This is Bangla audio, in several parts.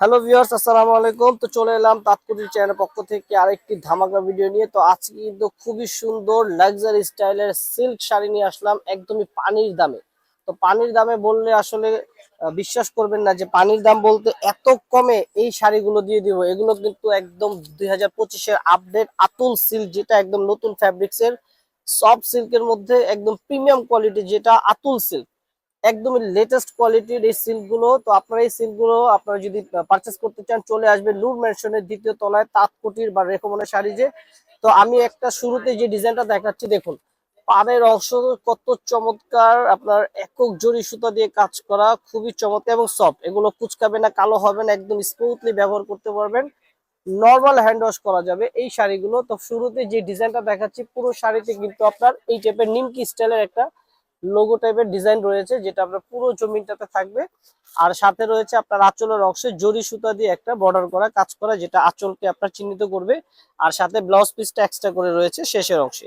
হ্যালো ভিউয়ার্স, আসসালামু আলাইকুম। তো চলে এলাম তাৎকুটির চ্যানেলের পক্ষ থেকে আরেকটি ধামাকা ভিডিও নিয়ে। তো আজকে কিন্তু খুবই সুন্দর লাক্সারি স্টাইলের সিল্ক শাড়ি নিয়ে আসলাম, একদমই পানির দামে। তো পানির দামে বললে আসলে বিশ্বাস করবেন না যে পানির দাম বলতে এত কমে এই শাড়িগুলো দিয়ে দিব। এগুলো কিন্তু একদম দুই হাজার পঁচিশের আপডেট আতুল সিল্ক যেটা একদম নতুন ফ্যাব্রিক্সের সফট সিল্কের মধ্যে একদম প্রিমিয়াম কোয়ালিটি যেটা আতুল সিল্ক একদমই লেটেস্ট কোয়ালিটির এই সিল্কগুলো। তো আপনারা এই সিল্কগুলো আপনারা যদি পারচেস করতে চান, চলে আসবেন নূর ম্যানশনের দ্বিতীয় তলায়, তাঁতকুটির বা রেকমনের শাড়ি যে। তো আমি একটা শুরুতে যে ডিজাইনটা দেখাচ্ছি, দেখুন। পাড়ের অংশ কত চমৎকার, আপনার একক জরি সুতা দিয়ে কাজ করা, খুবই চমৎকার এবং সফট এগুলো কুচকাবে না, কালো হবে না, একদম স্মুথলি ব্যবহার করতে পারবেন। নর্মাল হ্যান্ড ওয়াশ করা যাবে এই শাড়িগুলো। তো শুরুতে যে ডিজাইনটা দেখাচ্ছি, পুরো শাড়িতে কিন্তু আপনার এই টাইপের নিমকি স্টাইলের একটা লোগো টাইপের ডিজাইন রয়েছে, যেটা আপনার পুরো জমিনটাতে থাকবে। আর সাথে রয়েছে আপনার আঁচলের অংশে জরি সুতা দিয়ে একটা বর্ডার করা, কাজ করা, যেটা আঁচলকে আপনার চিহ্নিত করবে। আর সাথে ব্লাউজ পিসটা এক্সট্রা করে রয়েছে শেষের অংশে।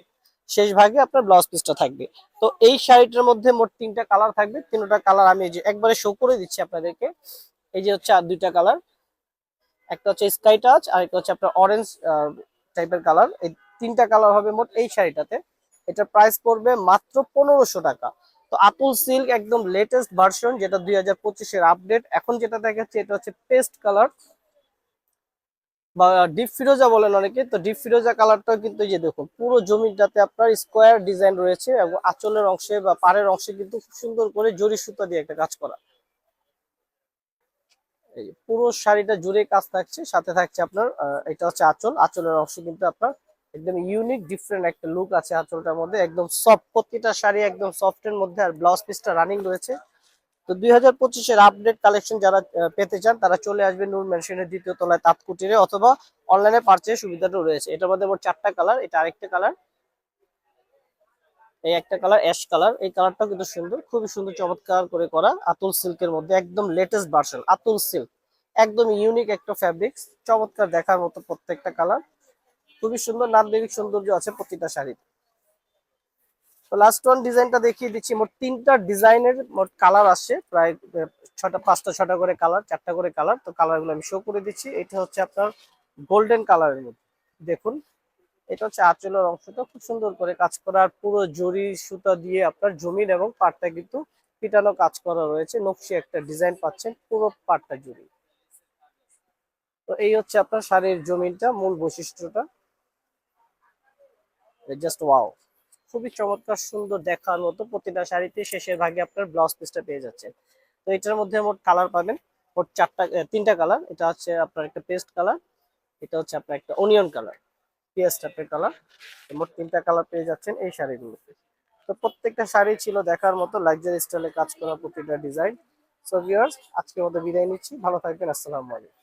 শেষ ভাগে আপনার ব্লাউজ পিসটা থাকবে। তো এই শাড়িটার মধ্যে মোট তিনটা কালার থাকবে। তিনটা কালার আমি যে একবারে শো করে দিচ্ছি আপনাদেরকে। এই যে হচ্ছে আর দুইটা কালার একটা হচ্ছে স্কাই টাচ আর একটা হচ্ছে আপনার অরেঞ্জ টাইপের কালার এই তিনটা কালার হবে মোট এই শাড়িটাতে। এটা প্রাইস পড়বে মাত্র পনেরোশো টাকা। তো আপুল সিল্ক একদম লেটেস্ট ভার্সন যেটা দুই হাজার পঁচিশের আপডেট এখন যেটা দেখাচ্ছে, এটা হচ্ছে পেস্ট কালার বা ডিপ ফিরোজা বলেন অনেকে, তো ডিপ ফিরোজা কালারটাও কিন্তু যে দেখুন, পুরো জমিটাতে আপনার স্কোয়ার ডিজাইন রয়েছে এবং আঁচলের অংশে বা পাড়ের অংশে কিন্তু খুব সুন্দর করে জরি সুতা দিয়ে একটা কাজ করা। পুরো শাড়িটা জুড়ে কাজ থাকছে, সাথে থাকছে আপনার এটা হচ্ছে আঁচল। আঁচলের অংশ কিন্তু আপনার একদম ইউনিক ডিফারেন্ট একটা লুক আছে আঁচলটার মধ্যে। একদম সফট প্রতিটা শাড়ি একদম সফটের মধ্যে আর ব্লাউজ পিসটা রানিং রয়েছে। তো দুই হাজার পঁচিশের আপডেট কালেকশন যারা পেতে চান, তারা চলে আসবেন নূর মেনশনের দ্বিতীয় তলায় তাঁতকুটিরে অথবা অনলাইনে পারচেজ সুবিধাটাও রয়েছে। এটার মধ্যে মোট চারটা কালার এটা আরেকটা কালার এই একটা কালার অ্যাশ কালার এই কালারটাও কিন্তু সুন্দর, খুবই সুন্দর, চমৎকার করে করা আতুল সিল্কের মধ্যে একদম লেটেস্ট ভার্সন আতুল সিল্ক। একদম ইউনিক একটা ফ্যাব্রিক্স চমৎকার দেখার মতো প্রত্যেকটা কালার খুবই সুন্দর নান্দনিক সৌন্দর্য আছে প্রতিটা শাড়িতে। তো লাস্ট ওয়ান ডিজাইনটা দেখিয়ে দিচ্ছি। মোট তিনটা ডিজাইনের মোট কালার আসছে, প্রায় ছটা, পাঁচটা, ছটা করে কালার চারটা করে কালার তো কালারগুলো আমি শো করে দিচ্ছি। এটা হচ্ছে আপনার গোল্ডেন কালারের মধ্যে। দেখুন, এটা হচ্ছে আঁচলের অংশটা খুব সুন্দর করে কাজ করা আর পুরো জরি সুতা দিয়ে আপনার জমির এবং পাটটা কিন্তু পিটানো কাজ করা রয়েছে। নকশি একটা ডিজাইন পাচ্ছেন পুরো পাটটা জুড়ি। তো এই হচ্ছে আপনার শাড়ির জমিনটা মূল বৈশিষ্ট্যটা। জাস্ট ওয়াও খুবই চমৎকার, সুন্দর দেখার মতো প্রতিটা শাড়িতে শেষের ভাগে আপনার ব্লাউজ পিসটা পেয়ে যাচ্ছে তো এটার মধ্যে মোট কালার পাবেন, মোট চারটা তিনটা কালার এটা হচ্ছে আপনার একটা পেস্ট কালার এটা হচ্ছে আপনার একটা অনিয়ন কালার পেঁয়াজ টাইপের কালার মোট তিনটা কালার পেয়ে যাচ্ছেন এই শাড়িগুলোতে। তো প্রত্যেকটা শাড়ি ছিল দেখার মতো লাক্সারি স্টাইলে কাজ করা প্রতিটা ডিজাইন সো ভিউয়ার্স আজকের মতো বিদায় নিচ্ছি। ভালো থাকবেন, আসসালামু আলাইকুম।